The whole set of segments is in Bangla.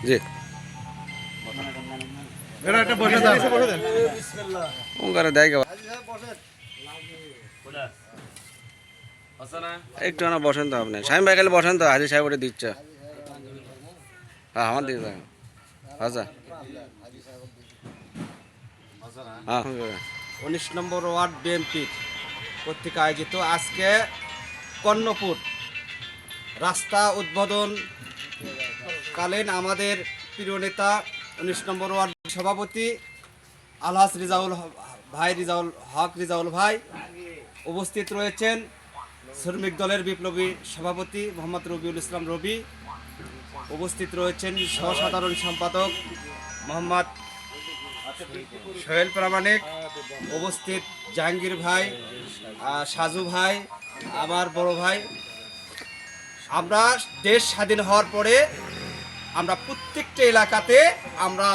জি। এরা একটা বসে দাও ওঙ্কারে দেয় একটু না বসেন তো আপনি। স্বামী ভাই খালি বসেন তো হাজি সাহেব ওটা দিচ্ছে। হ্যাঁ আমার দিকে থাকেন আচ্ছা। হ্যাঁ। উনিশ নম্বর ওয়ার্ড বিএনপির কর্তৃক আয়োজিত আজকে কর্ণপুর রাস্তা উদ্বোধন কালীন আমাদের প্রিয় নেতা, উনিশ নম্বর ওয়ার্ড সভাপতি আলহাস রিজাউল ভাই রিজাউল হক রিজাউল ভাই উপস্থিত রয়েছেন শ্রমিক দলের বিপ্লবী সভাপতি মোহাম্মদ রবিউল ইসলাম রবি, উপস্থিত রয়েছেন সহসাধারণ সম্পাদক মোহাম্মদ সোহেল প্রামাণিক, উপস্থিত জাহাঙ্গীর ভাই সাজু ভাই, আমার বড় ভাই। আমরা দেশ স্বাধীন হওয়ার পরে আমরা প্রত্যেকটা এলাকাতে আমরা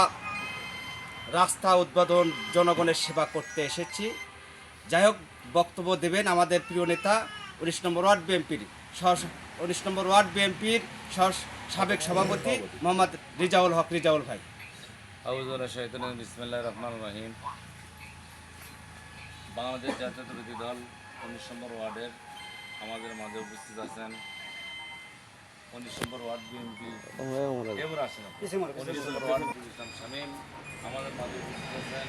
রাস্তা উদ্বোধন, জনগণের সেবা করতে এসেছি। যাই হোক, বক্তব্য দেবেন আমাদের প্রিয় নেতা, উনিশ নম্বর ওয়ার্ড বিএনপির উনিশ নম্বর ওয়ার্ড বিএনপির সাবেক সভাপতি মোহাম্মদ রিজাউল হক। রিজাউল ভাই। বিসমিল্লাহ রহমান রহিম। বাংলাদেশ জাতীয়তাবাদী দল উনিশ নম্বর ওয়ার্ডের আমাদের মাঝে উপস্থিত আছেন উনিশ নম্বর ওয়ার্ড বিএনপি এবার আসেন উনিশ নম্বর ওয়ার্ড বিএনপি ইসলাম শামীম আমাদের মাঝে উপস্থিত আছেন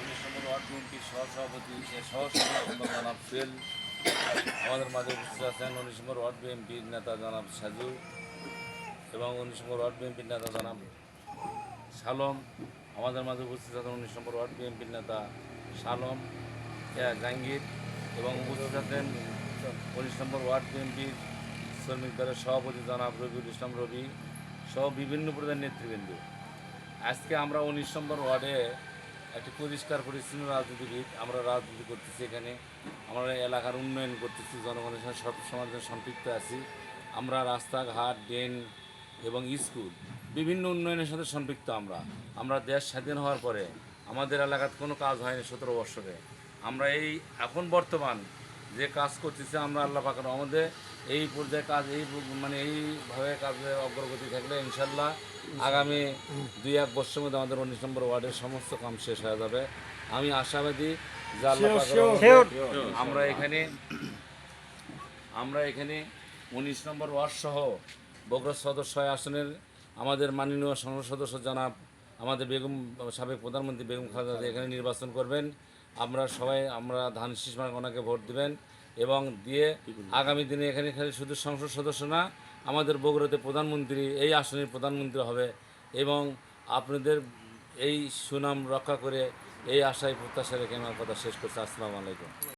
উনিশ নম্বর ওয়ার্ড বিএনপির সহসভাপতি এ সহসভাপতি জনাব ফেল আমাদের মাঝে উপস্থিত আছেন উনিশ নম্বর ওয়ার্ড বিএনপির নেতা জনাব সাজু এবং উনিশ নম্বর ওয়ার্ড বিএনপির নেতা জনাব শালম আমাদের মাঝে উপস্থিত আছেন উনিশ নম্বর ওয়ার্ড বিএনপির নেতা শালম এ, জাহাঙ্গীর এবং উপস্থিত আছেন উনিশ নম্বর ওয়ার্ড বিএনপির শ্রমিক দলের সভাপতি জনাব রবিউল ইসলাম রবি সহ বিভিন্ন প্রধান নেতৃবৃন্দ। আজকে আমরা উনিশ নম্বর ওয়ার্ডে একটি পরিষ্কার পরিচ্ছন্ন রাজনীতিবিদ আমরা রাজনীতি করতেছি এখানে। আমরা এলাকার উন্নয়ন করতেছি, জনগণের সাথে সব সমাজের সম্পৃক্ত আছি। আমরা রাস্তাঘাট ড্রেন এবং স্কুল বিভিন্ন উন্নয়নের সাথে সম্পৃক্ত আমরা। আমরা দেশ স্বাধীন হওয়ার পরে আমাদের এলাকার কোনো কাজ হয়নি সতেরো বৎসরে আমরা এই এখন বর্তমান যে কাজ করতেছি আমরা আল্লাহ পাকের আমাদের এই পর্যায়ে কাজ এই মানে এইভাবে কাজে অগ্রগতি থাকলে ইনশাল্লাহ আগামী দুই এক বছরের মধ্যে আমাদের উনিশ নম্বর ওয়ার্ডের সমস্ত কাম শেষ হয়ে যাবে। আমি আশাবাদী যে আল্লাহ আমরা এখানে আমরা এখানে উনিশ নম্বর ওয়ার্ড সহ বগুড়া সদর ছয় আসনের আমাদের মাননীয় সংসদ সদস্য জনাব আমাদের বেগম সাবেক প্রধানমন্ত্রী বেগম খালেদা এখানে নির্বাচন করবেন। আমরা সবাই, আমরা ধান শীষ ওনাকে ভোট দেবেন এবং দিয়ে আগামী দিনে এখানে খালি শুধু সংসদ সদস্য না, আমাদের বগুড়াতে প্রধানমন্ত্রী, এই আসনের প্রধানমন্ত্রী হবে এবং আপনাদের এই সুনাম রক্ষা করে এই আশায় প্রত্যাশা রেখে আমার কথা শেষ করছে। আসসালামু আলাইকুম।